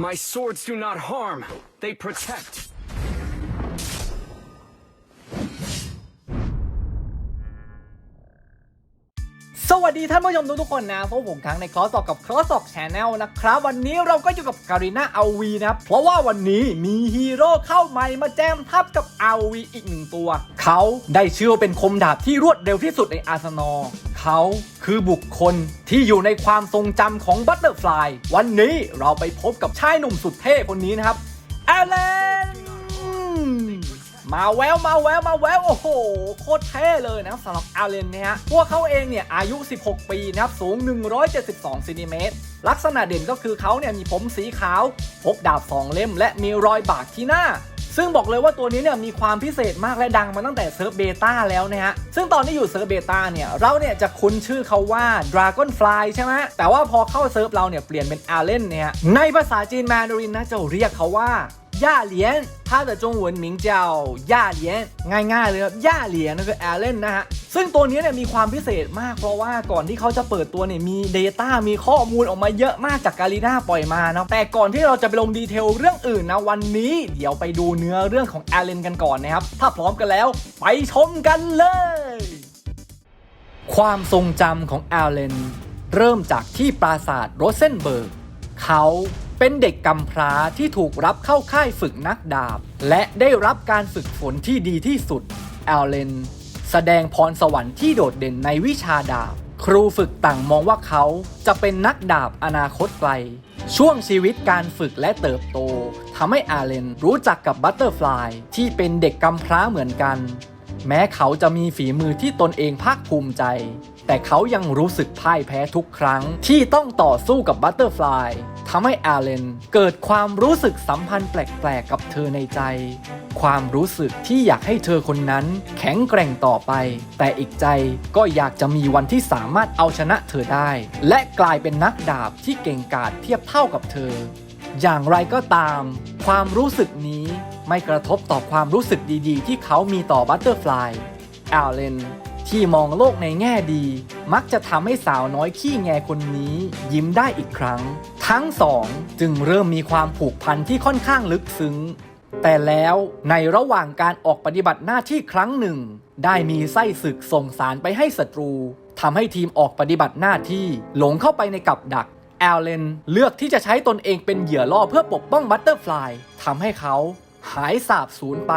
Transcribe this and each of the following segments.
My swords do not harm, they protect. สวัสดีท่านผู้ชมทุกๆคนนะพวกผมครั้งในคอสอกกับคอสอกแชนแนลนะครับ วันนี้เราก็อยู่กับการีนาอาวีนะครับ เพราะว่าวันนี้มีฮีโร่เข้าใหม่มาแจมทับกับอาวีอีกหนึ่งตัว เขาได้ชื่อเป็นคมดาบที่รวดเร็วที่สุดในอาร์เซนอลเขาคือบุคคลที่อยู่ในความทรงจำของบัตเตอร์ฟลายวันนี้เราไปพบกับชายหนุ่มสุดเท่คนนี้นะครับแอลเลน มาแววมาแววมาแววโอ้โห โคตรเท่เลยนะครับสำหรับอาเลนเนี่ยฮะพวกเขาเองเนี่ยอายุ 16 ปีนะครับสูง 172ซนติเมตรลักษณะเด่นก็คือเขาเนี่ยมีผมสีขาวพกดาบสองเล่ม และมีรอยบากที่หน้า ซึ่งบอกเลยว่าตัวนี้เนี่ยมีความพิเศษมากและดังมาตั้งแต่เซิร์ฟเบต้าแล้วนะฮะ ซึ่งตอนที่อยู่เซิร์ฟเบต้าเนี่ย เราเนี่ยจะคุ้นชื่อเขาว่า Dragonfly ใช่ไหมแต่ว่าพอเข้าเซิร์ฟเราเนี่ยเปลี่ยนเป็นอาเลนเนี่ยในภาษาจีนแมนดารินนะจะเรียกเขาว่า ย่าเหลียน他的中文名叫ย่าเหลียนง่ายๆเลยครับย่าเหลียนนั่นคือแอลเลนนะฮะ ซึ่งตัวนี้เนี่ยมีความพิเศษมากเพราะว่าก่อนที่เขาจะเปิดตัวเนี่ยมี Data มีข้อมูลออกมาเยอะมากจากการีนาปล่อยมานะแต่ก่อนที่เราจะไปลงดีเทลเรื่องอื่นนะวันนี้ เดี๋ยวไปดูเนื้อเรื่องของแอลเลนกันก่อนนะครับ ถ้าพร้อมกันแล้ว ไปชมกันเลย ความทรงจำของแอลเลนเริ่มจากที่ปราสาทโรเซนเบิร์ก เขา เป็นเด็กกำพร้าที่ถูกรับเข้าค่ายฝึกนักดาบ และได้รับการฝึกฝนที่ดีที่สุดแอลเลนแสดงพรสวรรค์ที่โดดเด่นในวิชาดาบ ครูฝึกต่างมองว่าเขาจะเป็นนักดาบอนาคตไกล ช่วงชีวิตการฝึกและเติบโตทำให้อาเลนรู้จักกับบัตเตอร์ฟลายที่เป็นเด็กกำพร้าเหมือนกัน แม้เขาจะมีฝีมือที่ตนเองภาคภูมิใจ แต่เขายังรู้สึกพ่ายแพ้ทุกครั้งที่ต้องต่อสู้กับบัตเตอร์ฟลาย ทำให้อาเลนเกิดความรู้สึกสัมพันธ์แปลกๆกับเธอในใจ ความรู้สึกที่อยากให้เธอคนนั้นแข็งแกร่งต่อไป แต่อีกใจก็อยากจะมีวันที่สามารถเอาชนะเธอได้ และกลายเป็นนักดาบที่เก่งกาจเทียบเท่ากับเธอ อย่างไรก็ตาม ความรู้สึกนี้ไม่กระทบต่อความรู้สึกดีๆ ที่เขามีต่อบัตเตอร์ฟลายแอลเลนที่มองโลกในแง่ดี มักจะทำให้สาวน้อยขี้แงคนนี้ยิ้มได้อีกครั้ง ทั้งสองจึงเริ่มมีความผูกพันที่ค่อนข้างลึกซึ้ง แต่แล้วในระหว่างการออกปฏิบัติหน้าที่ครั้งหนึ่ง ได้มีไส้ศึกส่งสารไปให้ศัตรูทำให้ทีมออกปฏิบัติหน้าที่หลงเข้าไปในกับดักแอลเลนเลือกที่จะใช้ตนเองเป็นเหยื่อล่อเพื่อปกป้องบัตเตอร์ฟลายทำให้เขาหายสาบสูญไป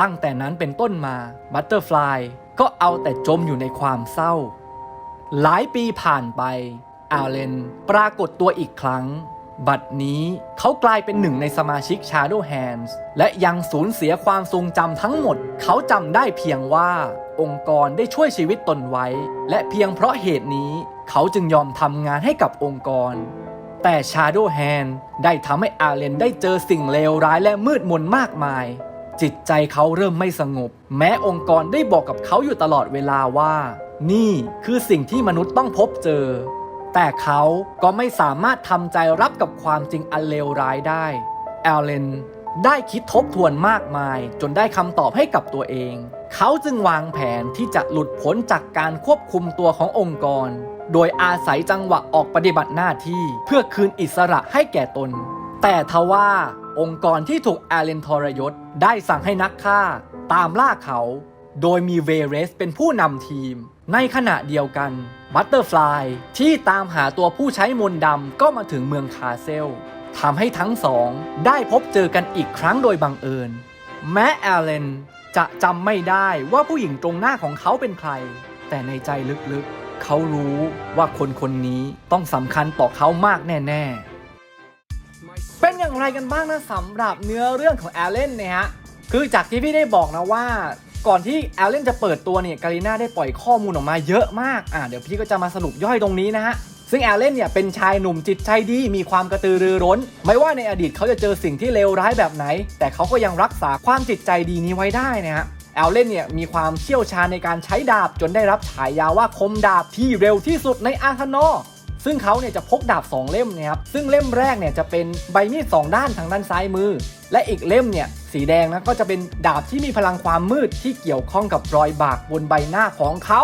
ตั้งแต่นั้นเป็นต้นมาบัตเตอร์ฟลายก็เอาแต่จมอยู่ในความเศร้า หลายปีผ่านไป อาเลนปรากฏตัวอีกครั้ง บัดนี้เขากลายเป็นหนึ่งในสมาชิก Shadow Hands และยังสูญเสียความทรงจำทั้งหมด เขาจำได้เพียงว่าองค์กรได้ช่วยชีวิตตนไว้ และเพียงเพราะเหตุนี้ เขาจึงยอมทำงานให้กับองค์กร แต่ Shadow Hand ได้ทำให้อาเลนได้เจอสิ่งเลวร้ายและมืดมนมากมาย จิตใจเขาเริ่มไม่สงบ แม้องค์กรได้บอกกับเขาอยู่ตลอดเวลาว่า นี่คือสิ่งที่มนุษย์ต้องพบเจอ แต่เขาก็ไม่สามารถทำใจรับกับความจริงอันเลวร้ายได้ แอลเลนได้คิดทบทวนมากมาย จนได้คำตอบให้กับตัวเอง เขาจึงวางแผนที่จะหลุดพ้นจากการควบคุมตัวขององค์กร โดยอาศัยจังหวะออกปฏิบัติหน้าที่เพื่อคืนอิสระให้แก่ตน แต่ทว่าองค์กรที่ถูกแอลเลนทรยศได้สั่งให้นักฆ่า ตามล่าเขา โดยมีเวเรสเป็นผู้นำทีม ในขณะเดียวกัน บัตเตอร์ฟลายที่ตามหาตัวผู้ใช้มนต์ดำก็มาถึงเมืองคาเซลทำให้ทั้งสองได้พบเจอกันอีกครั้งโดยบังเอิญ แม้แอลเลนจะจำไม่ได้ว่าผู้หญิงตรงหน้าของเขาเป็นใคร แต่ในใจลึกๆ เขารู้ว่าคนคนนี้ต้องสำคัญต่อเขามากแน่ ๆ เป็นอย่างไรกันบ้างนะสำหรับเนื้อเรื่องของแอลเลนเนี่ยฮะ คือจากที่พี่ได้บอกนะว่า ก่อนที่แอลเลนจะเปิดตัวเนี่ยการีนาได้ปล่อยข้อมูลออกมาเยอะมากอ่าเดี๋ยวพี่ก็จะมาสรุปย่อยตรงนี้นะฮะซึ่งแอลเลนเนี่ยเป็นชายหนุ่มจิตใจดีมีความกระตือรือร้น ไม่ว่าในอดีตเขาจะเจอสิ่งที่เลวร้ายแบบไหน แต่เขาก็ยังรักษาความจิตใจดีนี้ไว้ได้นะฮะแอลเลนเนี่ยมีความเชี่ยวชาญในการใช้ดาบจนได้รับฉายาว่าคมดาบที่เร็วที่สุดในอาร์เซนอ ซึ่งเขาเนี่ยจะพกดาบ 2 เล่มนะครับซึ่งเล่มแรกเนี่ยจะเป็นใบมีด2ด้านทางด้านซ้ายมือ และอีกเล่มเนี่ยสีแดงนะก็จะเป็นดาบที่มีพลังความมืดที่เกี่ยวข้องกับรอยบากบนใบหน้าของเขา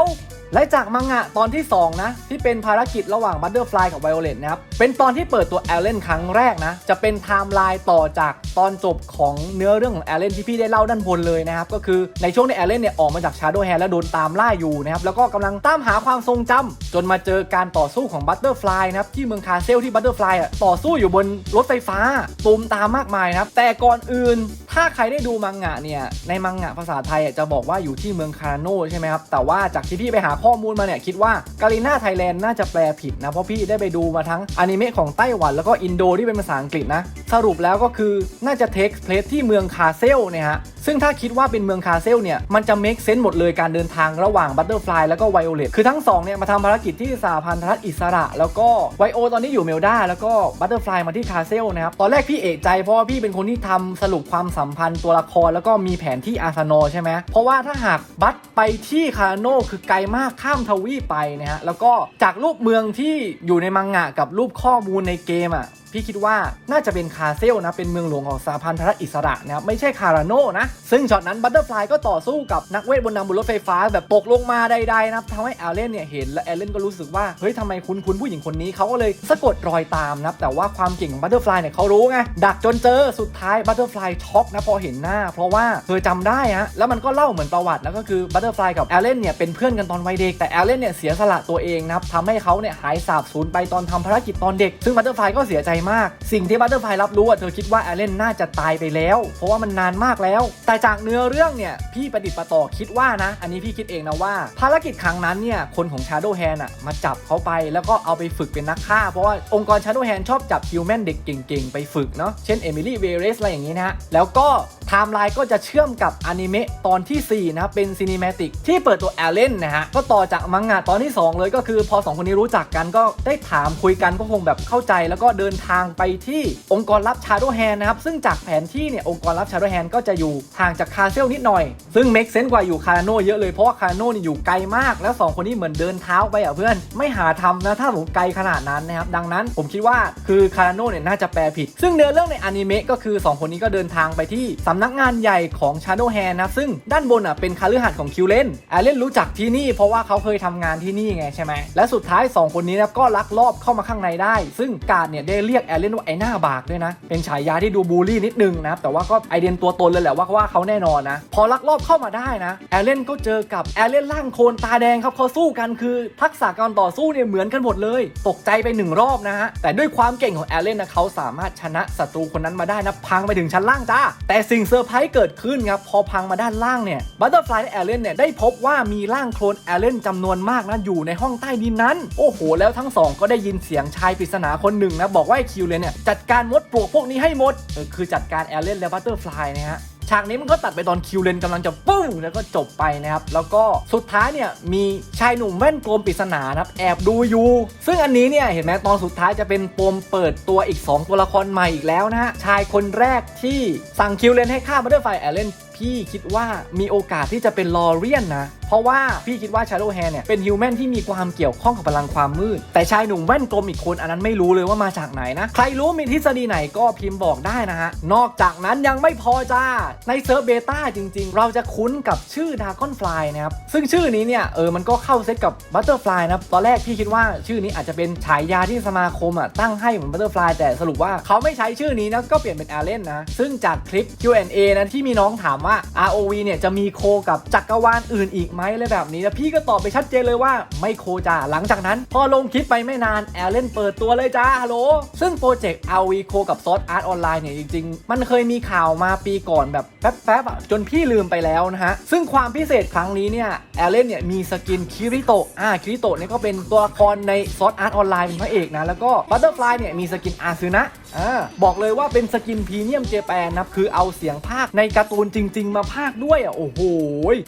และจากมังงะตอนที่ 2 นะ ที่เป็นภารกิจระหว่างบัตเตอร์ฟลายกับไวโอเลตนะครับ เป็นตอนที่เปิดตัวแอลเลนครั้งแรกนะ จะเป็นไทม์ไลน์ต่อจากตอนจบของเนื้อเรื่องของแอลเลนที่พี่ได้เล่าด้านบนเลยนะครับ ก็คือในช่วงที่แอลเลนเนี่ยออกมาจากชาร์โดแฮนแล้วโดนตามล่าอยู่นะครับ แล้วก็กำลังตามหาความทรงจำจนมาเจอการต่อสู้ของบัตเตอร์ฟลายนะครับที่เมืองคาเซลที่บัตเตอร์ฟลายอะต่อสู้อยู่บนรถไฟฟ้าตูมตามมากมายนะครับแต่ก่อนอื่น ถ้าใครได้ดูมังงะเนี่ยในมังงะภาษาไทยจะบอกว่าอยู่ที่เมืองคาราโนใช่ไหมครับแต่ว่าจากที่พี่ไปหาข้อมูลมาเนี่ยคิดว่าการีนาไทยแลนด์น่าจะแปลผิดนะเพราะพี่ได้ไปดูมาทั้งอนิเมะของไต้หวันแล้วก็อินโดที่เป็นภาษาอังกฤษนะสรุปแล้วก็คือน่าจะเทคเพลสที่เมืองคาเซลเนี่ยฮะ ซึ่งถ้าคิดว่าเป็นเมืองคาเซลเนี่ย มันจะเมคเซน s ์หมดเลยการเดินทางระหว่างบัตเตอร์ฟลายแล้วก็ไวโอเลตคือทั้งสองเนี่ยมาทำภารกิจที่สหพันธรัฐอิสระ แล้วก็ไวโอตอนนี้อยู่เมลดาแล้วก็บัตเตอร์ฟลายมาที่คาเซลนะครับตอนแรกพี่เอกใจเพราะว่าพี่เป็นคนที่ทำสรุปความสัมพันธ์ตัวละครแล้วก็มีแผนที่อาร์ซานอใช่ไหมเพราะว่าถ้าหากบัตไปที่คาราโนคือไกลมากข้ามทวีปไปนะฮะแล้วก็จากรูปเมืองที่อยู่ในมังงะกับรูปข้อมูลในเกมอะ พี่คิดว่าน่าจะเป็นคาเซลนะ เป็นเมืองหลวงของสหพันธรัฐอิสระนะครับไม่ใช่คาราโนนะ ซึ่งช็อตนั้นบัตเตอร์ฟลายก็ต่อสู้กับนักเวทบนนำบนรถไฟฟ้าแบบตกลงมาใดๆนะครับทำให้แอลเลนเนี่ยเห็นและแอลเลนก็รู้สึกว่าเฮ้ยทำไมคุณคุณผู้หญิงคนนี้เขาก็เลยสะกดรอยตามนะแต่ว่าความเก่งของบัตเตอร์ฟลายเนี่ยเขารู้ไงดักจนเจอสุดท้ายบัตเตอร์ฟลายช็อกนะพอเห็นหน้า เพราะว่าเธอจำได้ฮะแล้วมันก็เล่าเหมือนประวัติแล้วก็คือบัตเตอร์ฟลายกับแอลเลนเนี่ยเป็นเพื่อนกันตอนวัยเด็กแต่แอลเลนเนี่ยเสียสละตัวเองนะครับทำให้เขาเนี่ยหายสาบสูญไปตอนทำภารกิจตอนเด็ก ซึ่งบัตเตอร์ฟลายก็เสียใจมาก สิ่งที่บัตเตอร์ฟลายรับรู้อะเธอคิดว่าแอลเลนน่าจะตายไปแล้ว เพราะว่ามันนานมากแล้ว แต่จากเนื้อเรื่องเนี่ยพี่ประดิษฐ์ประต่อคิดว่านะ อันนี้พี่คิดเองนะว่า ภารกิจครั้งนั้นเนี่ยคนของ Shadow Hand อะมาจับเขาไปแล้วก็เอาไปฝึกเป็นนักฆ่า เพราะว่าองค์กร Shadow Hand ชอบจับฮิวแมนเด็กเก่งๆ ไปฝึกเนาะเช่นเอมิลี่เวเรสอะไรอย่างนี้นะฮะแล้วก็ไทม์ไลน์ก็จะเชื่อมกับอนิเมะตอนทีสี่4นะเป็นซีนิเมติกที่เปิดตัวแอลเลนนะฮะก็ต่อจากมังงะตอนที่ 2 เลยก็คือพอ 2 คนนี้รู้จักกันก็ได้ถามคุยกันก็คงแบบเข้าใจแล้วก็เดินทางไปที่องค์กรลับชาโดแฮนนะครับ ซึ่งจากแผนที่เนี่ยองค์กรลับชาโดแฮนก็จะอยู่ห่างจากคาเซลนิดหน่อย ซึ่งเมคเซนกว่าอยู่คาโนเยอะเลยเพราะว่าคาโนเนี่ยอยู่ไกลมาก แล้ว 2 คนนี้เหมือนเดินเท้าไปอะเพื่อนไม่หาทำนะถ้าผมไกลขนาดนั้นนะครับดังนั้นผมคิดว่าคือคาโนเนี่ยน่าจะแปลผิด ซึ่งเนื้อเรื่องในอนิเมะก็คือ 2 คนนี้ก็เดินทางไปที่สำนักงานใหญ่ของ Shadow Hand นะซึ่งด้านบนอะเป็นคาลือหัดของคิวเลนแอลเลนรู้จักที่นี่เพราะว่าเขาเคยทำงานที่นี่ไงใช่ไหมและสุดท้าย 2 คนนี้นะก็ลักลอบเข้ามาข้างในได้ ซึ่งการดเนี่ยได้เรียกแอลเลนว่าไอ้หน้าบากด้วยนะ เป็นฉายาที่ดูบูลลี่นิดนึงนะครับแต่ว่าก็ไอเดียนตัวตนเลยแหละว่าว่าเขาแน่นอนนะ พอลักลอบเข้ามาได้นะแอลเลนก็เจอกับแอลเลนร่างโคลนตาแดงครับเขาสู้กันคือทักษะการต่อสู้เนี่ยเหมือนกันหมดเลย ตกใจไปหนึ่งรอบนะฮะแต่ด้วยความเก่งของแอลเลนนะเขาสามารถชนะศัตรูคนนั้นมาได้นะพังไปถึงชั้นล่างจ้าแต่สิ่งเซอร์ไพรส์เกิดขึ้นครับพอพังมาด้านล่างเนี่ยบัตเตอร์ฟลายและแอลเลนเนี่ยได้พบว่ามีร่างโคลนแอลเลนจำนวนมากนะอยู่ในห้องใต้ดินนั้น โอ้โห แล้วทั้งสองก็ได้ยินเสียงชายปริศนาคนหนึ่งนะบอกว่าคิวเลนเนี่ยจัดการมดปลวกพวกนี้ให้หมดเออคือจัดการแอลเลนและบัตเตอร์ฟลายนะฮะฉากนี้มันก็ตัดไปตอนคิวเลนกำลังจะปุ้งแล้วก็จบไปนะครับ แล้วก็สุดท้ายเนี่ยมีชายหนุ่มแว่นกลมปริศนานะครับแอบดูอยู่ ซึ่งอันนี้เนี่ยเห็นไหมตอนสุดท้ายจะเป็นปมเปิดตัวอีก 2 ตัวละครใหม่อีกแล้วนะฮะชายคนแรกที่สั่งคิวเลนให้ฆ่าบัตเตอร์ไฟแอลเลนพี่คิดว่ามีโอกาสที่จะเป็นลอเรียนนะ เพราะว่าพี่คิดว่า Shadow Hand เนี่ยเป็นฮิวแมนที่มีความเกี่ยวข้องกับพลังความมืด แต่ชายหนุ่มแว่นกลมอีกคนอันนั้นไม่รู้เลยว่ามาจากไหนนะ ใครรู้มีทฤษฎีไหนก็พิมพ์บอกได้นะฮะ นอกจากนั้นยังไม่พอจ้า ในเซิร์ฟเบต้าจริง ๆ เราจะคุ้นกับชื่อ Dragon Fly นะครับซึ่งชื่อนี้เนี่ยเออมันก็เข้าเซตกับ Butterfly นะตอนแรกพี่คิดว่าชื่อนี้อาจจะเป็นฉายาที่สมาคมอะตั้งให้เหมือน Butterfly แต่สรุปว่าเขาไม่ใช้ชื่อนี้นะก็เปลี่ยนเป็น Allen นะซึ่งจากคลิป Q&A นะที่มีน้องถามว่า ROV เนี่ยจะมีโคกับจักรวาลอื่นอีกไหมอะไรแบบนี้แล้วพี่ก็ตอบไปชัดเจนเลยว่าไม่โคจ้าหลังจากนั้น พอลงคลิปไปไม่นาน Allen เปิดตัวเลยจ้าฮัลโหลซึ่งโปรเจกต์ ROV โคกับซอสอาร์ตออนไลน์เนี่ยจริง ๆ มันเคยมีข่าวมาปีก่อนแบบแป๊บๆอะจนพี่ลืมไปแล้วนะฮะซึ่งความพิเศษครั้งนี้เนี่ยแอลเลนเนี่ยมีสกินคิริโตะอ่าคิริโตะเนี่ยก็เป็นตัวละครในซอสอาร์ตออนไลน์เป็นพระเอกนะแล้วก็บัตเตอร์ฟลายเนี่ยมีสกินอาซึนะ อ่าบอกเลยว่าเป็นสกินพรีเมียมเจแปนนะครับคือเอาเสียงภาคในการ์ตูนจริง ๆ มาภาคด้วยอะโอ้โห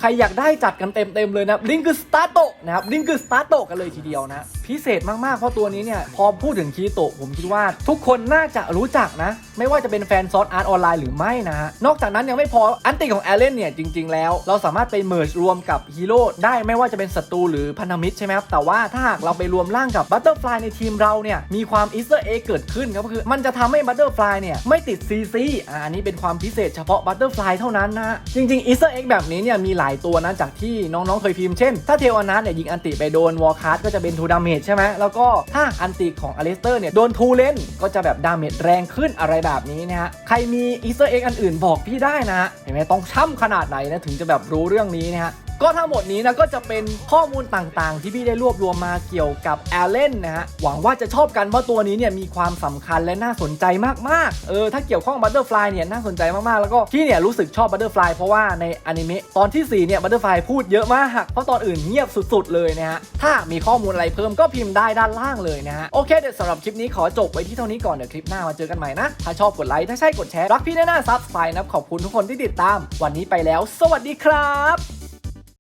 ใครอยากได้จัดกันเต็มๆเลยนะลิงคือสตาร์โตนะครับลิงคือสตาร์โตกันเลยทีเดียวนะ พิเศษมากๆเพราะตัวนี้เนี่ยพอพูดถึงคิริโตะผมคิดว่า ทุกคนน่าจะรู้จักนะ ไม่ว่าจะเป็นแฟนซอสอาร์ตออนไลน์หรือไม่นะฮะนอกจากนั้นยังไม่พออันติของแอลเลนเนี่ยจริง ๆ แล้ว เราสามารถไปเมิร์จรวมกับฮีโร่ได้ไม่ว่าจะเป็นศัตรูหรือพันธมิตรใช่ไหมครับแต่ว่าถ้าหากเราไปรวมร่างกับบัตเตอร์ฟลายในทีมเราเนี่ยมีความอีสเตอร์เอ็กเกิดขึ้นครับก็คือมันจะทำให้บัตเตอร์ฟลายเนี่ยไม่ติดซีซีอ่าอันนี้เป็นความพิเศษเฉพาะบัตเตอร์ฟลายเท่านั้นนะ จริงๆอีสเตอร์เอ็กแบบนี้เนี่ยมีหลายตัวนะจากที่น้องๆเคยพิมพ์เช่น ถ้าเทวอนัสเนี่ยยิงอันติไปโดนวอลคัสก็จะเป็นทูดาเมจใช่ไหมแล้วก็ถ้าอันติของอลิสเตอร์เนี่ยโดนทูเลนก็จะแบบดาเมจแรงขึ้นอะไรแบบนี้นะฮะใครมีอีสเตอร์เอ็กอันอื่นบอกพี่ได้นะฮะเห็นไหมต้องช่ำขนาดไหนนะถึงจะแบบรู้เรื่องนี้นะฮะ ก็ทั้งหมดนี้นะก็จะเป็นข้อมูลต่างๆ ที่พี่ได้รวบรวมมาเกี่ยวกับแอลเลนนะฮะหวังว่าจะชอบกันเพราะตัวนี้เนี่ยมีความสำคัญและน่าสนใจมากๆเออถ้าเกี่ยวข้องบัตเตอร์ฟลายเนี่ยน่าสนใจมากๆแล้วก็พี่เนี่ยรู้สึกชอบบัตเตอร์ฟลายเพราะว่าในอนิเมะตอนที่4เนี่ยบัตเตอร์ฟลายพูดเยอะมากเพราะตอนอื่นเงียบสุด ๆ เลยนะฮะถ้ามีข้อมูลอะไรเพิ่มก็พิมพ์ได้ด้านล่างเลยนะฮะโอเคเดี๋ยวสำหรับคลิปนี้ขอจบไว้ที่เท่านี้ก่อนเดี๋ยวคลิปหน้ามาเจอกันใหม่นะถ้าชอบกดไลค์ถ้าใช่กดแชร์รักพี่แน่ๆซับสไครต์นะขอบคุณทุกคนที่ติดตาม วันนี้ไปแล้ว สวัสดีครับ